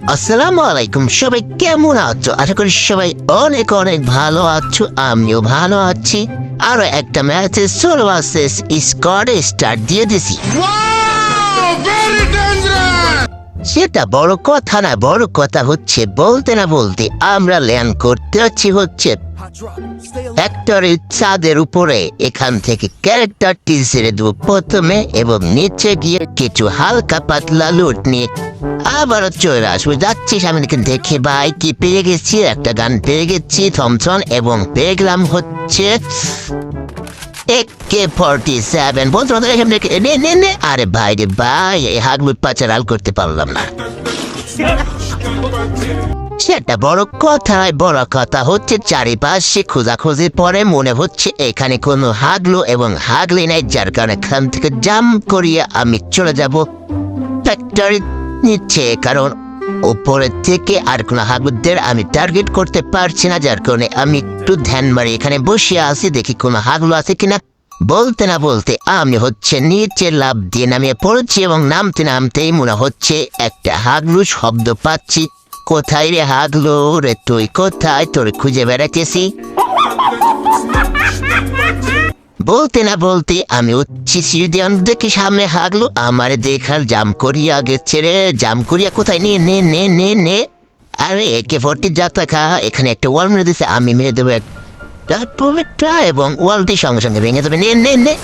আসসালামু আলাইকুম সবাই কেমন আছো? আশা করি সবাই অনেক অনেক ভালো আছো আমিও ভালো আছি। আরও একটা ম্যাচে সোলো ভার্সেস স্কোয়াডে স্টার্ট দিয়ে দিছি। সেটা বড় কথা না বড় কথা হচ্ছে বলতে না বলতে আমরা ল্যান্ড করতে যাচ্ছি হচ্ছে ফ্যাক্টরির চাঁদের উপরে এখান থেকে ক্যারেক্টারটি ছেড়ে দেবো প্রথমে এবং নিচে গিয়ে কিছু হালকা পাতলা লুট নিয়ে আবারও চলে আসব। যাচ্ছি সামনে দেখে ভাই, কি পেয়ে গেছি? একটা গান পেয়ে গেছি থমসন এবং পেয়ে হচ্ছে একে ফর্টি সেভেন বলতে এখান নে নে নে। আরে ভাই রে ভাই, এই হাগলুট পাচার করতে পারলাম না। সেটা বড় কথায় বড় কথা হচ্ছে চারিপাশে খোঁজাখুঁজির পরে মনে হচ্ছে এখানে কোনো হাগলো এবং হাগলি নাই, যার কারণে এখান থেকে জাম করিয়ে আমি চলে যাব। ফ্যাক্টরি নিচ্ছে, কারণ উপরের থেকে আর কোনো হাগলুদের আমি টার্গেট করতে পারছি না, যার কারণে আমি একটু ধ্যান মারি। এখানে বসে আছি, দেখি কোনো হাগলো আছে কিনা। বলতে না বলতে আমি হচ্ছে নিচে লাভ দিয়ে নামিয়ে পড়েছি এবং নামতে নামতেই মনে হচ্ছে একটা হাগলু শব্দ পাচ্ছি। কোথায় রে হাগলো রে তুই কোথায়? তোর খুঁজে বেড়াতেছি বলতে না বলতে আমি উচ্ছি দেখে সামনে হাগলো আমার দেখার জাম করিয়া গেছে রে। জাম করিয়া কোথায়? নে নে নে নে নে। আরে, একে ফোরটি যাত্রা খা। এখানে একটা ওয়াল মেরে দিছে। আমি মেরে দেবো একটা এবং ওয়ালটি সঙ্গে সঙ্গে ভেঙে দেবে। নে নে নে।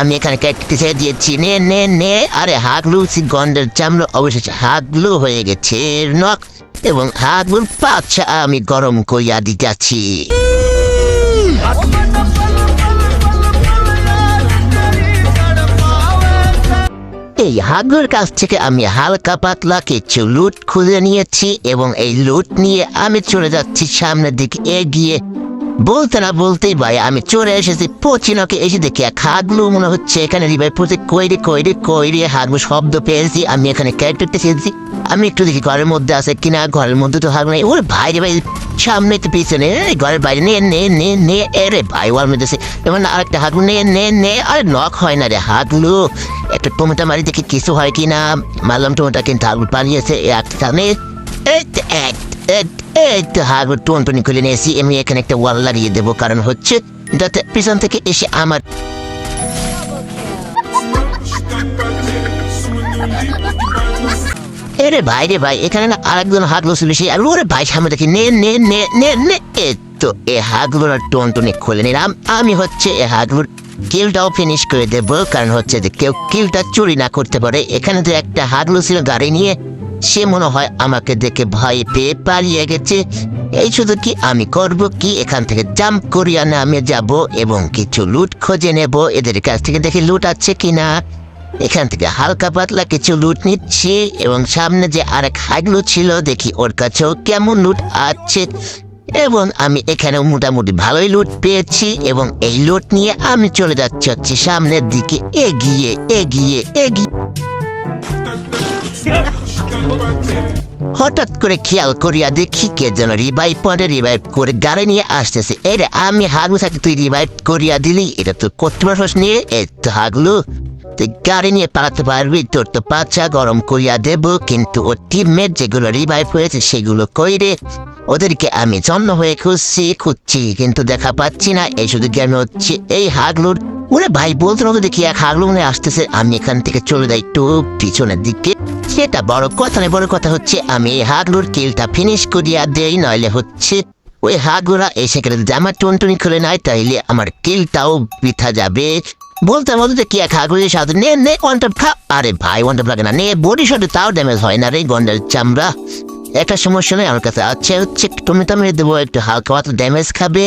আমি এখানে ছেড়ে দিয়েছি। নে নে নে। আরে হাগলু গন্ডের চামড়া অবশেষে হাগলু হয়ে গেছে নখ। এবং হাগলুর পাচ্ছা আমি গরম করিয়া দিতেছি। এই হাগুর কাছ থেকে আমি হালকা পাতলা কিছু লুট খুঁজে নিয়েছি এবং এই লুট নিয়ে আমি চলে যাচ্ছি সামনের দিকে এগিয়ে। বলতে না বলতেই ভাই আমি চলে এসেছি পচিনকে এসে দেখি এক হাগলু মনে হচ্ছে। এখানে রিভাই পড়ছে কইরে কইরে কইরে হাগলু শব্দ পেয়েছি আমি এখানে ক্যারেক্টারটা চেয়েছি আমি একটু দেখি ঘরের মধ্যে আছে কিনা ঘরের মধ্যে তো হাগলু নেই। ওরে ভাই রে ভাই সামনে তো পিছনে ঘরের বাইরে নে নে নে নে এরে ভাই ওয়ার মধ্যে আছে এবার আরেকটা হাগলু নে নে নে আরে নখ হয় না রে হাগলু একটা টমেটো মারি দেখি কিছু হয় কি না মারলাম টমেটো কিন্তু হাগলু পালিয়েছে একটা নে এই তো, এই তো, হাগলু টনটনি খুলে নিয়েছি আমি এখানে একটা ওয়াল লাগিয়ে দেবো কারণ হচ্ছে যাতে পিছন থেকে এসে আমার এরে ভাই রে ভাই এখানে না আরেকজন হাগলো ছিল সেই আর ওরে ভাই সামনে দেখি নে নে নে নে নে এ তো এ হাগলোর টনটনে খুলে নিলাম। আমি হচ্ছে এ হাগলোর কিলটাও ফিনিশ করে দেব কারণ হচ্ছে যে কেউ কিলটা চুরি না করতে পারে। এখানে তো একটা হাগলো ছিল গাড়ি নিয়ে সে মনে হয় আমাকে দেখে ভয় পেয়ে পালিয়ে গেছে। এই শুধু কি আমি করব কি? এখান থেকে জাম্প করিয়া নামে যাব এবং কিছু লুট খুঁজে নেব। এদের কাছ থেকে দেখি লুট আছে কি না এখান থেকে হালকা পাতলা কিছু লুট নিচ্ছি এবং সামনে যে আরেক হাগলু ছিল, দেখি ওর কাছেও কেমন লুট আছে। এবং আমি এখানে মোটামুটি ভালোই লুট পেয়েছি এবং এই লুট নিয়ে আমি চলে যাচ্ছি হচ্ছে সামনের দিকে। এগিয়ে এগিয়ে এগিয়ে। হঠাৎ করে খেয়াল করিয়া দেখি কে যেন রিভাইভ পয়েন্টে রিভাইভ করে গাড়ি নিয়ে আসতেছে। এটা আমি হাগলু থাকি তুই রিভাইভ করিয়া দিলি, এটা তো করতে পারছিস নিয়ে এই তো হাগলু। তুই গাড়ি নিয়ে পালাতে পারবি, তোর তো পাচা গরম করিয়া দেব, কিন্তু ওর টিমমেট যেগুলো রিভাইভ হয়েছে সেগুলো কইরে ওদেরকে আমি জন্ম হয়ে খুঁজছি খুঁজছি, কিন্তু দেখা পাচ্ছি না। এই শুধু জ্ঞান হচ্ছে। এই হাগলুর ওরে ভাই বলতে হবে দেখি এক হাগলু মনে আসতেছে। আমি এখান থেকে চলে যাই একটু পিছনের দিকে। সেটা বড় কথা নয়, বড় কথা হচ্ছে আমি এই হাগলুর কিলটা ফিনিশ করিয়া দেই, নইলে হচ্ছে ওই হাগুরা এসে গেলে আমার টুনটুনি খুলে নাই তাইলে আমার কিলটাও বৃথা যাবে। বলতে বলতে কি এক হাগুরের সাথে, নে নে ওয়ান টপ খা আরে ভাই ওয়ান টপ লাগে না, নে বডি শটে তাও ড্যামেজ হয় না রে গন্ডের চামড়া। একটা সমস্যা নেই আমার কাছে। আচ্ছা হচ্ছে তো মেরে দেবো, একটু হালকা ড্যামেজ খাবে।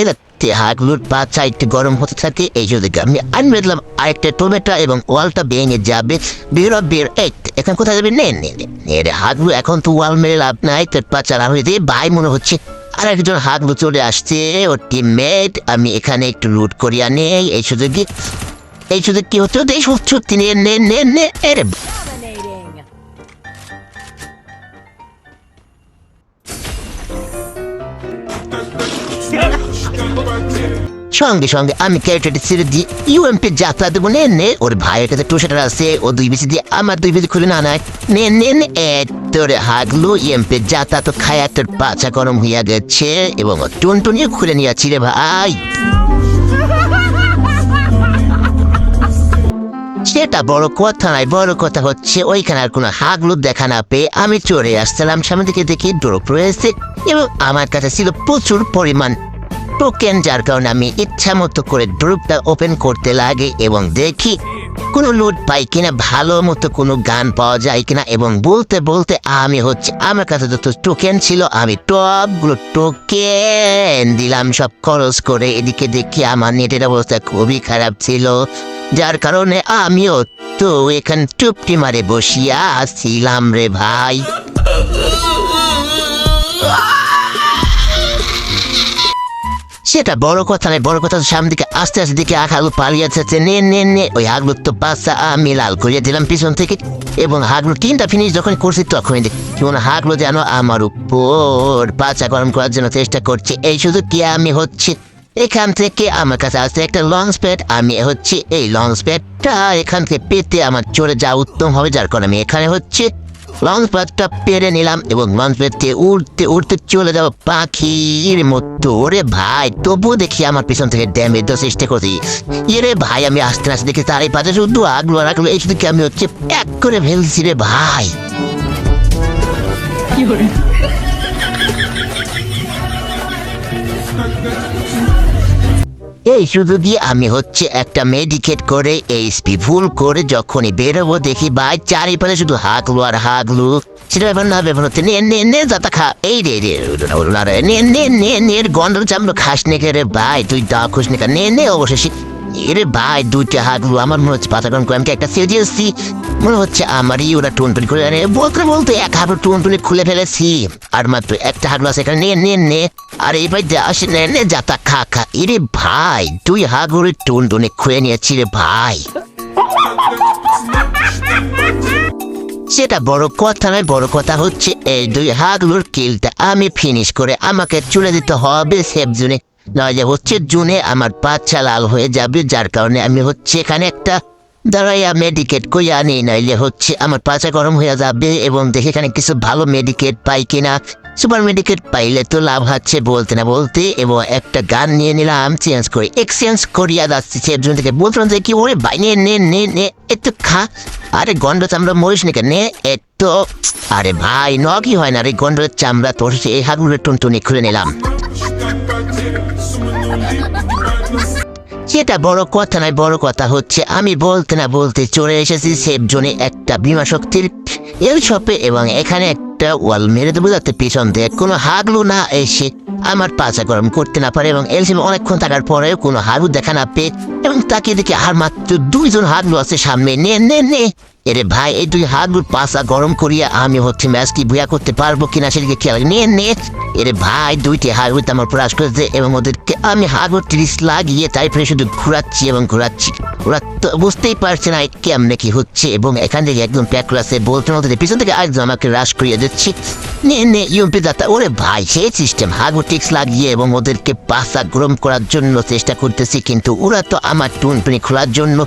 হাগলুর বাচ্চা একটু গরম হতে থাকে, এই যদি আমি আমি মেরলাম আরেকটা টমেটো এবং ওয়ালটা ভেঙে যাবে। বের বের, এই, এখন কোথায় যাবে? নে নে নে নে, রে হাগলু এখন তো ওয়াল মেরে লাভ নাই, তোর বাচ্চা লাভ হয়ে দিয়ে ভাই মনে হচ্ছে। আর একজন হাগলু চলে আসছে ওর টিমমেট আমি এখানে একটু লুট করিয়া নেই এই সুযোগ এই সুযোগ কি হচ্ছে? এই সত্যি নে নে নে নে এরে সঙ্গে সঙ্গে আমি ক্যারেক্টারটি ছেড়ে দিই ইউএমপি যাত্রা দেবো। নে নে, ওর ভাইয়ের কাছে টুসাটার আছে, ও দুই বেশি দিয়ে আমার দুই বেশি খুলে না নেয় নে নে নে তোর তো খায়া তোর গরম হইয়া গেছে এবং টুনটুনিও খুলে নিয়েছি রে ভাই। সেটা বড় কথা নয়, বড় কথা হচ্ছে ওইখানে আর কোনো হাগলু দেখা না পেয়ে আমি চলে আসছিলাম সামনে দিকে দেখি ড্রপ রয়েছে এবং আমার কাছে ছিল প্রচুর পরিমাণ টোকেন, যার কারণে আমি ইচ্ছা মতো করে ড্রুপটা ওপেন করতে লাগে এবং দেখি কোনো লুট পাই কিনা, ভালো মতো কোনো গান পাওয়া যায় কিনা এবং বলতে বলতে আমি হচ্ছে, আমার কাছে যত টোকেন ছিল, আমি টপগুলো টোকেন দিলাম, সব খরচ করে এদিকে দেখি আমার নেটের অবস্থা খুবই খারাপ ছিল, যার কারণে আমিও তো এখান টুপটি মারে বসিয়া ছিলাম রে ভাই। সেটা বড় কথা নয়, বড় কথা সামনে দিকে আস্তে আস্তে দিকে আঘালু পালিয়ে যাচ্ছে। নে নে নে, ওই হাগলু তো বাচ্চা, আমি লাল করিয়ে দিলাম পিছন থেকে। এবং হাগলু তিনটা ফিনিশ যখন করছি তখনই দেখি কেমন হাগলু যেন আমার উপর পাচা গরম করার জন্য চেষ্টা করছে। এই শুধু কি আমি হচ্ছে? এখান থেকে আমার কাছে আসছে একটা লঞ্চ প্যাড আমি হচ্ছে এই লঞ্চ প্যাডটা এখান থেকে পেতে আমার চলে যাওয়া উত্তম হবে, যার কারণে আমি এখানে হচ্ছে। লঞ্চ প্যাডটা পেরে নিলাম এবং লঞ্চ থেকে উড়তে উড়তে চলে যাব পাখির মতো। ওরে ভাই, তবুও দেখি আমার পিছন থেকে ড্যামেজ চেষ্টা করছি। এরে ভাই, আমি আস্তে আস্তে দেখি তার এই পাশে শুধু আগলো রাখল এই শুধু আমি হচ্ছে এক করে ফেলছি রে ভাই? এই শুধু দিয়ে আমি হচ্ছে একটা মেডিকেট করে এইচপি ভুল করে যখনই বেরোবো দেখি ভাই চারিপাশে শুধু হাগলু আর হাগলু। সেটা ব্যাপার না, ব্যাপার হচ্ছে, নে নে নে যাতা খা। এই রে রে না, নে নে নে গন্ডল চামড়ো খাস নে রে ভাই, তুই দা খুশ নে নে নে, অবশেষে। এরে ভাই, দুইটা হাগলু, আমার মনে হচ্ছে পাতা গরম করে আমি কি একটা সেল দিয়েছি? মনে হচ্ছে আমারই ওরা টুনটুনি করে বলতে বলতে এক হাগলু টুনটুনি খুলে ফেলেছি। আর মাত্র একটা হাগলু আছে এখানে, নে নে নে। আর ভাই আসে নে নে যাতা খা খা। এরে ভাই তুই হাগলু টুনটুনি খুলে নিয়েছি রে ভাই। সেটা বড় কথা নয়, বড় কথা হচ্ছে এই দুই হাগলুর কিলটা আমি ফিনিশ করে আমাকে চলে দিতে হবে সেফ জুনে। নয় হচ্ছে জুনে আমার বাচ্চা লাল হয়ে যাবে, যার কারণে আমি হচ্ছে এখানে একটা দাঁড়াইয়া মেডিকেট কই আনি, নাইলে হচ্ছে আমার পাচা গরম হয়ে যাবে এবং দেখে এখানে কিছু ভালো মেডিকেট পাই কিনা। সুপার মেডিকেট পাইলে তো লাভ হচ্ছে বলতে না বলতে, এবং একটা গান নিয়ে নিলাম চেঞ্জ করে এক্সচেঞ্জ করিয়া যাচ্ছি সেজন থেকে বলছিলাম যে, কি ওরে ভাই, নে নে নে নে একটু খা, আরে গন্ড চামড়া মরিস নাকি নে একটু আরে ভাই ন কি হয় না রে, গন্ডের চামড়া তোর এই হাগুলের টুনটুনি খুলে নিলাম। সেটা বড় কথা নয়, বড় কথা হচ্ছে, আমি বলতে না বলতে চলে এসেছি সেফ জোনে একটা বিমা শক্তির এল শপে, এবং এখানে একটা ওয়াল মেরে দেবো যাতে পিছন দিয়ে কোনো হাগলো না এসে আমার পাচা গরম করতে না পারে এবং এলসিমে অনেকক্ষণ থাকার পরেও কোনো হাগলু দেখা না পেয়ে এবং তাকে দেখে আর মাত্র দুইজন হাগলু আছে সামনে। নে নে নে। এরে ভাই, এই দুই হাগলুর পাশা গরম করিয়া আমি হচ্ছে ম্যাচ কি ভুয়া করতে পারব কিনা সেদিকে খেয়াল নে নে। এরে ভাই, দুইটি হাগলুতে আমার প্রয়াস করেছে এবং ওদেরকে আমি হাগলু ত্রিশ লাগিয়ে তারপরে শুধু ঘুরাচ্ছি এবং ঘুরাচ্ছি। ওরা তো বুঝতেই পারছে না কেমনে কি হচ্ছে এবং এখান থেকে একদম প্যাক আছে বলতে বলতে পিছন থেকে একদম আমাকে হ্রাস করিয়ে দিচ্ছি। নে নে ইউপি দাতা ওরে ভাই সেই সিস্টেম হাগু লাগিয়ে এবং ওদেরকে পাশা গরম করার জন্য চেষ্টা করতেছি, কিন্তু ওরা তো আমার টুনটুনি খোলার জন্য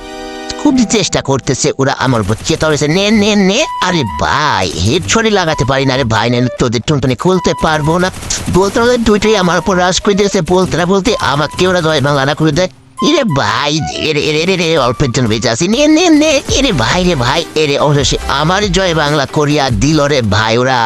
খুবই চেষ্টা করতেছে, ওরা আমার চেতা হয়েছে। নে নে নে, আরে ভাই হেড ছড়ি লাগাতে পারি না রে ভাই, নে তোদের টুনটুনি খুলতে পারব না। বলতে বলতে দুইটাই আমার উপর হ্রাস করে দিয়েছে, বলতে না, বলতে আমাকে ওরা দয় বাংলা করে দেয়। এরে ভাই এরে এরে রে অল্পের জন্য বেঁচে আসি নে নে নে, এরে ভাই, রে ভাই, এরে অবশেষে আমার জয় বাংলা করিয়া দিল রে ভাই, ওরা।